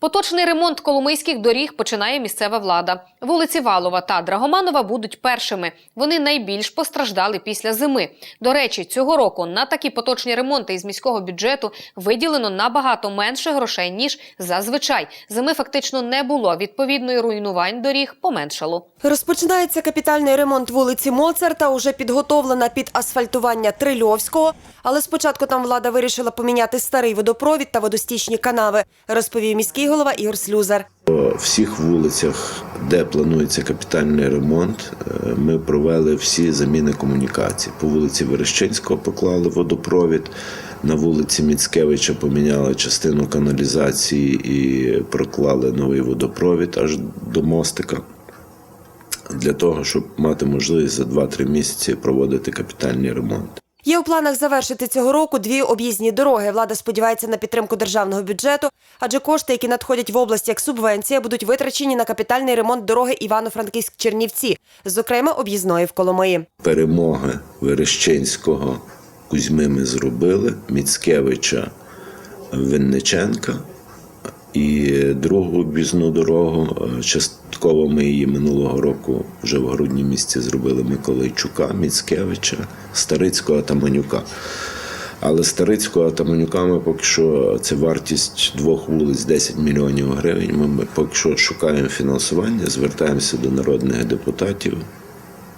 Поточний ремонт коломийських доріг починає місцева влада. Вулиці Валова та Драгоманова будуть першими. Вони найбільш постраждали після зими. До речі, цього року на такі поточні ремонти із міського бюджету виділено набагато менше грошей ніж зазвичай. Зими фактично не було. Відповідно, і руйнувань доріг поменшало. Розпочинається капітальний ремонт вулиці Моцарта, уже підготовлена під асфальтування Трильовського. Але спочатку там влада вирішила поміняти старий водопровід та водостічні канави, розповів міський голова Ігор Слюзар. По всіх вулицях, де планується капітальний ремонт, е, ми провели всі заміни комунікацій. По вулиці Верещинського поклали водопровід, на вулиці Міцкевича поміняли частину каналізації і проклали новий водопровід аж до мостика. Для того, щоб мати можливість за 2-3 місяці проводити капітальний ремонт. Планах завершити цього року дві об'їзні дороги. Влада сподівається на підтримку державного бюджету, адже кошти, які надходять в область як субвенція, будуть витрачені на капітальний ремонт дороги Івано-Франківськ-Чернівці, зокрема об'їзної в Коломиї. перемоги Верещинського Кузьми ми зробили, Міцкевича Винниченка. І другу об'їзну дорогу. е, Частково ми її минулого року вже в грудні місяці зробили Миколайчука, Міцкевича, Старицького та Манюка. Але Старицького та Манюка ми поки що це вартість двох вулиць 10 мільйонів гривень. Ми, ми поки що шукаємо фінансування, звертаємося до народних депутатів,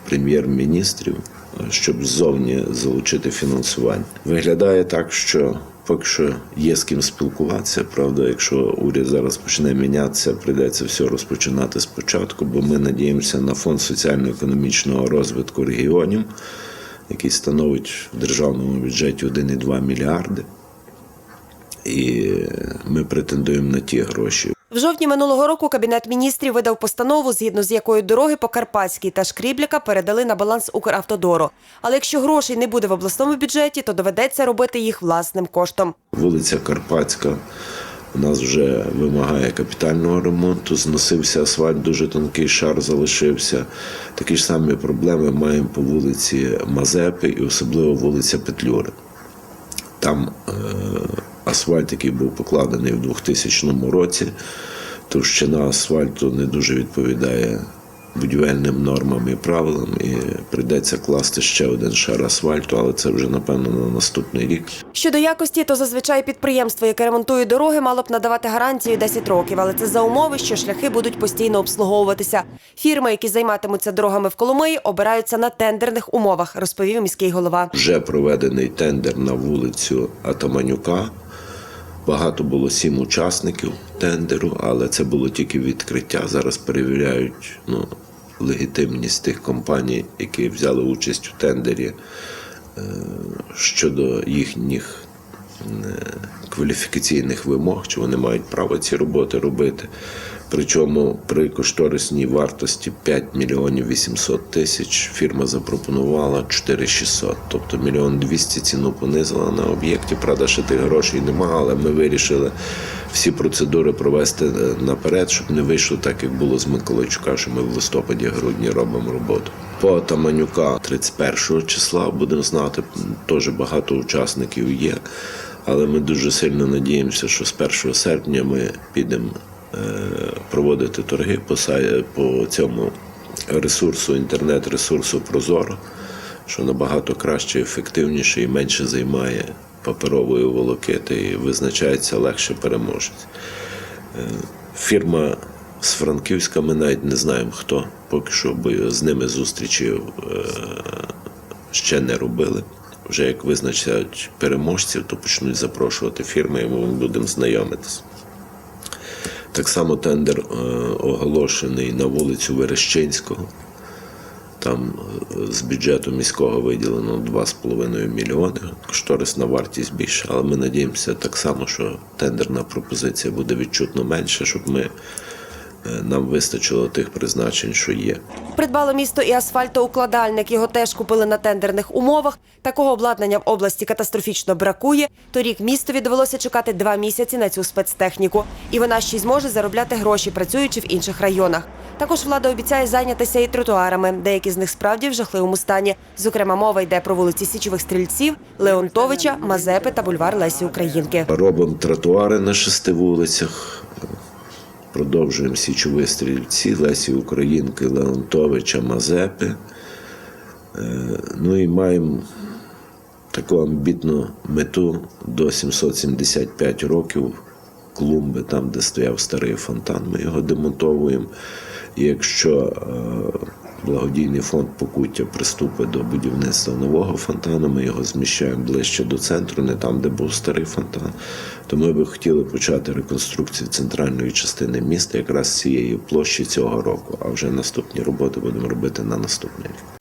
прем'єр-міністрів, е, щоб ззовні залучити фінансування. Виглядає так, що поки що є з ким спілкуватися. Правда, якщо уряд зараз почне мінятися, прийдеться все розпочинати спочатку, бо ми надіємося на фонд соціально-економічного розвитку регіонів, який становить в державному бюджеті 1,2 мільярди. І ми претендуємо на ті гроші. В жовтні минулого року кабінет міністрів видав постанову, згідно з якою дороги по Карпатській та Шкрібляка передали на баланс Укравтодору. Але якщо грошей не буде в обласному бюджеті, то доведеться робити їх власним коштом. Вулиця Карпатська у нас вже вимагає капітального ремонту. Зносився асфальт, дуже тонкий шар залишився. Такі ж самі проблеми маємо по вулиці Мазепи і особливо вулиця Петлюри. Там е, асфальт, який був покладений в 2000 році, товщина асфальту не дуже відповідає будівельним нормам і правилам, і прийдеться класти ще один шар асфальту, але це вже напевно на наступний рік. Щодо якості, то зазвичай підприємство, яке ремонтує дороги, мало б надавати гарантію 10 років, але це за умови, що шляхи будуть постійно обслуговуватися. Фірми, які займатимуться дорогами в Коломиї, обираються на тендерних умовах, розповів міський голова. Вже проведений тендер на вулицю Атаманюка. Багато було сім учасників тендеру, але це було тільки відкриття. Зараз перевіряють ну, легітимність тих компаній, які взяли участь у тендері е, щодо їхніх е, кваліфікаційних вимог, чи вони мають право ці роботи робити. Причому при кошторисній вартості 5 мільйонів 800 тисяч фірма запропонувала 4600, тобто мільйон 200 ціну понизила на об'єкті. Правда, ще тих грошей немає, але ми вирішили всі процедури провести е, наперед, щоб не вийшло так, як було з Миколайчука, що ми в листопаді-грудні робимо роботу. По Таманюка 31 числа будемо знати, теж багато учасників є. Але ми дуже сильно надіємося, що з 1 серпня ми підемо е, проводити торги по, цьому ресурсу, інтернет-ресурсу Прозоро, що набагато краще, ефективніше і менше займає паперової волокити і визначається легше переможець. Е, Фірма з Франківська, ми навіть не знаємо хто, поки що бо з ними зустрічі е, ще не робили. Вже як визначать переможців, то почнуть запрошувати фірми, і ми будемо знайомитися. Так само тендер е, оголошений на вулицю Верещинського. Там е, з бюджету міського виділено 2,5 мільйони. Кошторисна вартість більша, але ми надіємося так само, що тендерна пропозиція буде відчутно менша, щоб ми, нам вистачило тих призначень, що є. Придбало місто і асфальтоукладальник. Його теж купили на тендерних умовах. Такого обладнання в області катастрофічно бракує. Торік містові довелося чекати два місяці на цю спецтехніку. І вона ще й зможе заробляти гроші, працюючи в інших районах. Також влада обіцяє зайнятися і тротуарами. Деякі з них справді в жахливому стані. Зокрема, мова йде про вулиці Січових стрільців, Леонтовича, Мазепи та бульвар Лесі Українки. Робимо тротуари на шести вулицях. Продовжуємо січові стрільці Лесі Українки, Леонтовича, Мазепи. Е, Ну і маємо таку амбітну мету до 775 років клумби, там, де стояв старий фонтан, ми його демонтовуємо. Якщо е, благодійний фонд Покуття приступить до будівництва нового фонтану, ми його зміщаємо ближче до центру, не там, де був старий фонтан, то ми би хотіли почати реконструкцію центральної частини міста якраз цієї площі цього року. А вже наступні роботи будемо робити на наступний рік.